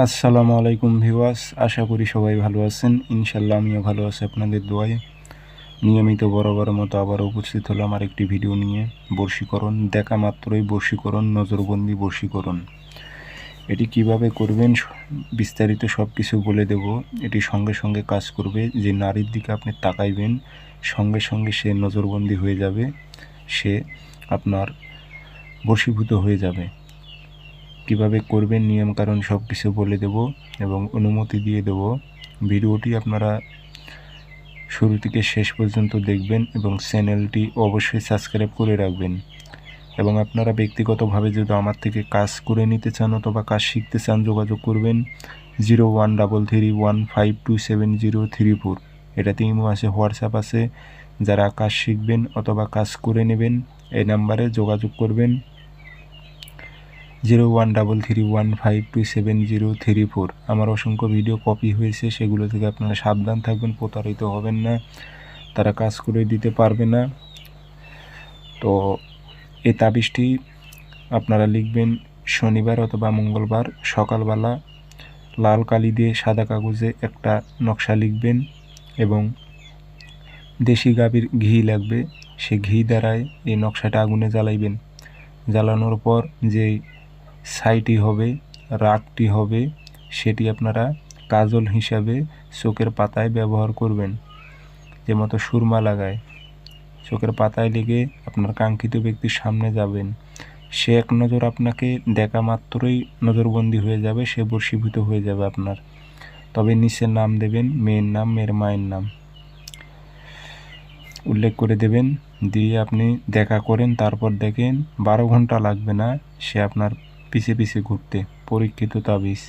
আসসালামু আলাইকুম ভিউয়ার্স, আশা করি সবাই ভালো আছেন। ইনশাল্লাহ আমিও ভালো আছি আপনাদের দোয়ায়। নিয়মিত বরাবর মতো আবারও উপস্থিত হলাম আর একটি ভিডিও নিয়ে। বর্ষীকরণ, দেখা মাত্রই বর্ষীকরণ, নজরবন্দি বর্ষীকরণ। এটি কীভাবে করবেন বিস্তারিত সব কিছু বলে দেব। এটি সঙ্গে সঙ্গে কাজ করবে। যে নারীর দিকে আপনি তাকাইবেন, সঙ্গে সঙ্গে সে নজরবন্দি হয়ে যাবে, সে আপনার বশীভূত হয়ে যাবে। কীভাবে করবেন, নিয়ম কারণ সব কিছু বলে দেব এবং অনুমতি দিয়ে দেব। ভিডিওটি আপনারা শুরু থেকে শেষ পর্যন্ত দেখবেন এবং চ্যানেলটি অবশ্যই সাবস্ক্রাইব করে রাখবেন। এবং আপনারা ব্যক্তিগতভাবে যদি আমার থেকে কাজ করে নিতে চান অথবা কাজ শিখতে চান, যোগাযোগ করবেন zero one double three one five two seven zero three four. এটাতে ইমো আছে, হোয়াটসঅ্যাপ আছে। যারা কাজ শিখবেন অথবা কাজ করে নেবেন, এই নাম্বারে যোগাযোগ করবেন। Zero one double three one five two seven zero three four. আমার অসংখ্য ভিডিও কপি হয়েছে, সেগুলো থেকে আপনারা সাবধান থাকবেন, প্রতারিত হবেন না, তারা কাজ করে দিতে পারবে না। তো এই তাবিজটি আপনারা লিখবেন, শনিবার অথবা মঙ্গলবার সকালবেলা লাল কালি দিয়ে সাদা কাগজে একটা নকশা লিখবেন এবং দেশি গাভীর ঘি লাগবে, সে ঘি দ্বারাই এই নকশাটা আগুনে জ্বালাইবেন। জ্বালানোর পর যে ছাইটি হবে, রাগটি হবে, সেটি আপনারা কাজল হিসাবে চোখের পাতায় ব্যবহার করবেন। যে মতো সুরমা লাগায়। চোখের পাতায় লেগে আপনার কাঙ্ক্ষিত ব্যক্তির সামনে যাবেন। সে এক নজর আপনাকে দেখা মাত্রই নজরবন্দি হয়ে যাবে, সে বর্ষীভূত হয়ে যাবে আপনার। তবে নিচের নাম দেবেন, মেয়ের নাম, মেয়ের মায়ের নাম। উল্লেখ করে দেবেন, দিয়ে আপনি দেখা করেন, তারপর দেখেন বারো ঘণ্টা লাগবে না, সে আপনার পিছে পিছে ঘুরতে পরীক্ষিত তাবিজ।